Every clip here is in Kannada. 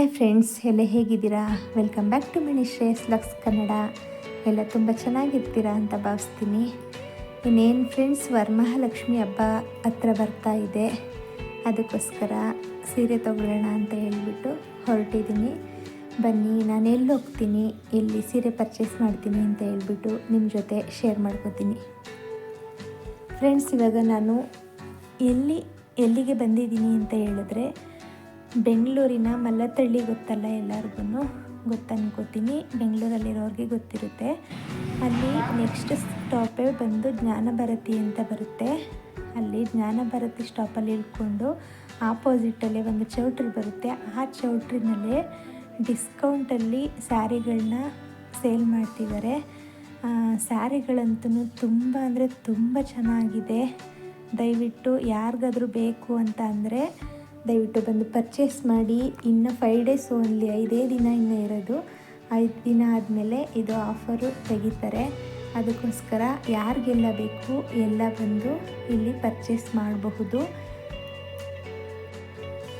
ಹಾಯ್ ಫ್ರೆಂಡ್ಸ್ ಎಲ್ಲ ಹೇಗಿದ್ದೀರಾ? Welcome back to mini Shreyas lux Kannada ಎಲ್ಲ ತುಂಬ ಚೆನ್ನಾಗಿರ್ತೀರಾ ಅಂತ ಭಾವಿಸ್ತೀನಿ. ಇನ್ನೇನು ಫ್ರೆಂಡ್ಸ್ ವರಮಹಾಲಕ್ಷ್ಮಿ ಹಬ್ಬ ಹತ್ರ ಬರ್ತಾ ಇದೆ. ಅದಕ್ಕೋಸ್ಕರ ಸೀರೆ ತೊಗೊಳ್ಳೋಣ ಅಂತ ಹೇಳಿಬಿಟ್ಟು ಹೊರಟಿದ್ದೀನಿ. ಬನ್ನಿ, ನಾನು ಎಲ್ಲಿ ಹೋಗ್ತೀನಿ? ಎಲ್ಲಿ ಸೀರೆ ಪರ್ಚೇಸ್ ಮಾಡ್ತೀನಿ ಅಂತ ಹೇಳಿಬಿಟ್ಟು ನಿಮ್ಮ ಜೊತೆ ಶೇರ್ ಮಾಡ್ಕೋತೀನಿ. ಫ್ರೆಂಡ್ಸ್ ಇವಾಗ ನಾನು ಎಲ್ಲಿ, ಎಲ್ಲಿಗೆ ಬಂದಿದ್ದೀನಿ ಅಂತ ಹೇಳಿದ್ರೆ ಬೆಂಗಳೂರಿನ ಮಲ್ಲತಳ್ಳಿ ಗೊತ್ತಲ್ಲ ಎಲ್ಲರಿಗೂ ಗೊತ್ತನ್ಕೋತೀನಿ. ಬೆಂಗಳೂರಲ್ಲಿರೋರಿಗೆ ಗೊತ್ತಿರುತ್ತೆ. ಅಲ್ಲಿ ನೆಕ್ಸ್ಟ್ ಸ್ಟಾಪೇ ಬಂದು ಜ್ಞಾನಭಾರತಿ ಅಂತ ಬರುತ್ತೆ. ಅಲ್ಲಿ ಜ್ಞಾನಭಾರತಿ ಸ್ಟಾಪಲ್ಲಿ ಇಳ್ಕೊಂಡು ಆಪೋಸಿಟಲ್ಲೇ ಒಂದು ಚೌಟ್ರಿ ಬರುತ್ತೆ. ಆ ಚೌಟ್ರಿನಲ್ಲೇ ಡಿಸ್ಕೌಂಟಲ್ಲಿ ಸ್ಯಾರಿಗಳನ್ನ ಸೇಲ್ ಮಾಡ್ತಿದ್ದಾರೆ. ಸ್ಯಾರಿಗಳಂತೂ ತುಂಬ ಅಂದರೆ ತುಂಬ ಚೆನ್ನಾಗಿದೆ. ದಯವಿಟ್ಟು ಯಾರಿಗಾದ್ರೂ ಬೇಕು ಅಂತ ಅಂದರೆ ದಯವಿಟ್ಟು ಬಂದು ಪರ್ಚೇಸ್ ಮಾಡಿ. ಇನ್ನು ಫೈವ್ ಡೇಸ್ ಓನ್ಲಿ ಐದೇ ದಿನ ಇನ್ನೂ ಇರೋದು. ಐದು ದಿನ ಆದಮೇಲೆ ಇದು ಆಫರು ತೆಗಿತಾರೆ. ಅದಕ್ಕೋಸ್ಕರ ಯಾರಿಗೆಲ್ಲ ಬೇಕು ಎಲ್ಲ ಬಂದು ಇಲ್ಲಿ ಪರ್ಚೇಸ್ ಮಾಡಬಹುದು.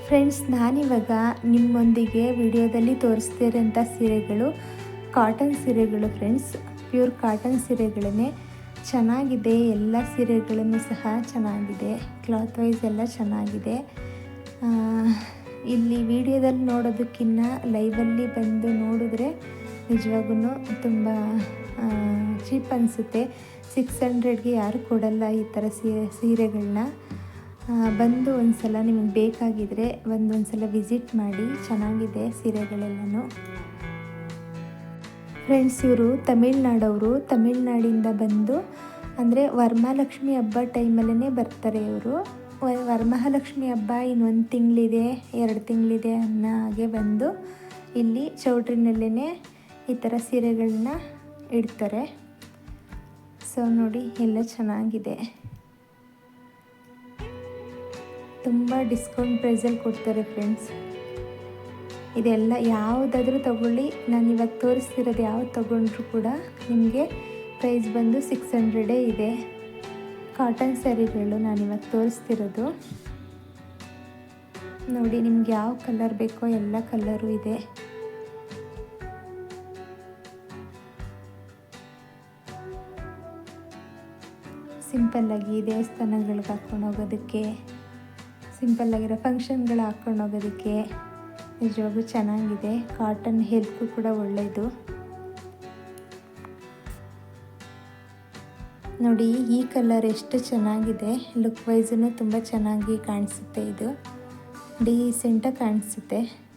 ಫ್ರೆಂಡ್ಸ್ ನಾನಿವಾಗ ನಿಮ್ಮೊಂದಿಗೆ ವಿಡಿಯೋದಲ್ಲಿ ತೋರಿಸ್ತಿರೋಂಥ ಸೀರೆಗಳು ಕಾಟನ್ ಸೀರೆಗಳು ಫ್ರೆಂಡ್ಸ್ ಪ್ಯೂರ್ ಕಾಟನ್ ಸೀರೆಗಳನ್ನೇ ಚೆನ್ನಾಗಿದೆ. ಎಲ್ಲ ಸೀರೆಗಳನ್ನು ಸಹ ಚೆನ್ನಾಗಿದೆ. ಕ್ಲಾತ್ ವೈಸ್ ಎಲ್ಲ ಚೆನ್ನಾಗಿದೆ. ಇಲ್ಲಿ ವಿಡಿಯೋದಲ್ಲಿ ನೋಡೋದಕ್ಕಿಂತ ಲೈವಲ್ಲಿ ಬಂದು ನೋಡಿದ್ರೆ ನಿಜವಾಗೂ ತುಂಬ ಚೀಪ್ ಅನಿಸುತ್ತೆ. ಸಿಕ್ಸ್ ಹಂಡ್ರೆಡ್ಗೆ ಯಾರು ಕೊಡಲ್ಲ ಈ ಥರ ಸೀರೆ ಸೀರೆಗಳನ್ನ ಬಂದು ಒಂದು ಸಲ ನಿಮಗೆ ಬೇಕಾಗಿದ್ದರೆ ಒಂದು ಒಂದು ಸಲ ವಿಸಿಟ್ ಮಾಡಿ ಚೆನ್ನಾಗಿದೆ ಸೀರೆಗಳೆಲ್ಲನೂ. ಫ್ರೆಂಡ್ಸ್ ಇವರು ತಮಿಳ್ನಾಡವರು, ತಮಿಳ್ನಾಡಿಂದ ಬಂದು ಅಂದರೆ ವರ್ಮಾಲಕ್ಷ್ಮಿ ಹಬ್ಬ ಟೈಮಲ್ಲೇ ಬರ್ತಾರೆ ಇವರು. ವರಮಹಾಲಕ್ಷ್ಮಿ ಹಬ್ಬ ಇನ್ನೊಂದು ತಿಂಗಳಿದೆ, ಎರಡು ತಿಂಗಳಿದೆ ಅನ್ನೋ ಹಾಗೆ ಬಂದು ಇಲ್ಲಿ ಚೌಟ್ರಿನಲ್ಲೇ ಈ ಥರ ಸೀರೆಗಳನ್ನ ಇಡ್ತಾರೆ. ಸೊ ನೋಡಿ, ಎಲ್ಲ ಚೆನ್ನಾಗಿದೆ. ತುಂಬ ಡಿಸ್ಕೌಂಟ್ ಪ್ರೈಸಲ್ಲಿ ಕೊಡ್ತಾರೆ ಫ್ರೆಂಡ್ಸ್. ಇದೆಲ್ಲ ಯಾವುದಾದ್ರೂ ತಗೊಳ್ಳಿ. ನಾನು ಇವಾಗ ತೋರಿಸ್ತಿರೋದು ಯಾವ್ದು ತೊಗೊಂಡ್ರು ಕೂಡ ನಿಮಗೆ ಪ್ರೈಸ್ ಬಂದು ಸಿಕ್ಸ್ ಹಂಡ್ರೆಡೇ ಇದೆ. ಕಾಟನ್ ಸ್ಯಾರಿಗಳು ನಾನು ಇವಾಗ ತೋರಿಸ್ತಿರೋದು. ನೋಡಿ, ನಿಮ್ಗೆ ಯಾವ ಕಲರ್ ಬೇಕೋ ಎಲ್ಲ ಕಲರು ಇದೆ. ಸಿಂಪಲ್ಲಾಗಿ ದೇವಸ್ಥಾನಗಳಿಗೆ ಹಾಕ್ಕೊಂಡು ಹೋಗೋದಕ್ಕೆ ಸಿಂಪಲ್ಲಾಗಿರೋ ಫಂಕ್ಷನ್ಗಳು ಹಾಕ್ಕೊಂಡು ಹೋಗೋದಕ್ಕೆ ನಿಜವಾಗೂ ಚೆನ್ನಾಗಿದೆ. ಕಾಟನ್ ಹೆಲ್ತ್ಗೂ ಕೂಡ ಒಳ್ಳೆಯದು ನೋಡಿ, ಈ ಕಲರ್ ಎಷ್ಟು ಚೆನ್ನಾಗಿದೆ. ಲುಕ್ ವೈಸೂ ತುಂಬ ಚೆನ್ನಾಗಿ ಕಾಣಿಸುತ್ತೆ ಇದು. ಡೀಸೆಂಟಾಗಿ ಕಾಣಿಸುತ್ತೆ.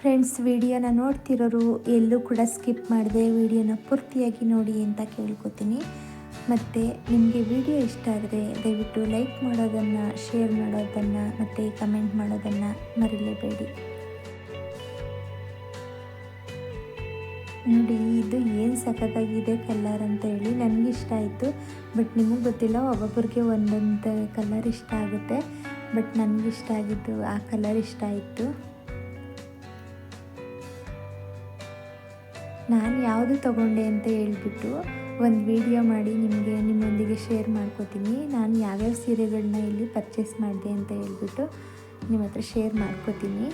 ಫ್ರೆಂಡ್ಸ್ ವಿಡಿಯೋನ ನೋಡ್ತಿರೋರು ಎಲ್ಲೂ ಕೂಡ ಸ್ಕಿಪ್ ಮಾಡಿದೆ. ವಿಡಿಯೋನ ಪೂರ್ತಿಯಾಗಿ ನೋಡಿ ಅಂತ ಕೇಳ್ಕೊತೀನಿ. ಮತ್ತು ನಿಮಗೆ ವಿಡಿಯೋ ಇಷ್ಟ ಆದರೆ ದಯವಿಟ್ಟು ಲೈಕ್ ಮಾಡೋದನ್ನು ಶೇರ್ ಮಾಡೋದನ್ನು ಮತ್ತು ಕಮೆಂಟ್ ಮಾಡೋದನ್ನು ಮರಿಲೇಬೇಡಿ. ನೋಡಿ, ಇದು ಏನು ಸಖತ್ತಾಗಿದೆ ಕಲರ್ ಅಂತ ಹೇಳಿ ನನಗೆ ಇಷ್ಟ ಆಯಿತು. ಬಟ್ ನಿಮಗೆ ಗೊತ್ತಿಲ್ಲ ಒಬ್ಬೊಬ್ಬರಿಗೆ ಒಂದೊಂದು ಕಲರ್ ಇಷ್ಟ ಆಗುತ್ತೆ. ಬಟ್ ನನಗಿಷ್ಟ ಆಗಿದ್ದು ಆ ಕಲರ್ ಇಷ್ಟ ಆಯಿತು. ನಾನು ಯಾವುದು ತಗೊಂಡೆ ಅಂತ ಹೇಳಿಬಿಟ್ಟು ಒಂದು ವಿಡಿಯೋ ಮಾಡಿ ನಿಮಗೆ, ನಿಮ್ಮೊಂದಿಗೆ ಶೇರ್ ಮಾಡ್ಕೋತೀನಿ. ನಾನು ಯಾವ್ಯಾವ ಸೀರೆಗಳನ್ನ ಇಲ್ಲಿ ಪರ್ಚೇಸ್ ಮಾಡಿದೆ ಅಂತ ಹೇಳಿಬಿಟ್ಟು ನಿಮ್ಮ ಹತ್ರ ಶೇರ್ ಮಾಡ್ಕೋತೀನಿ.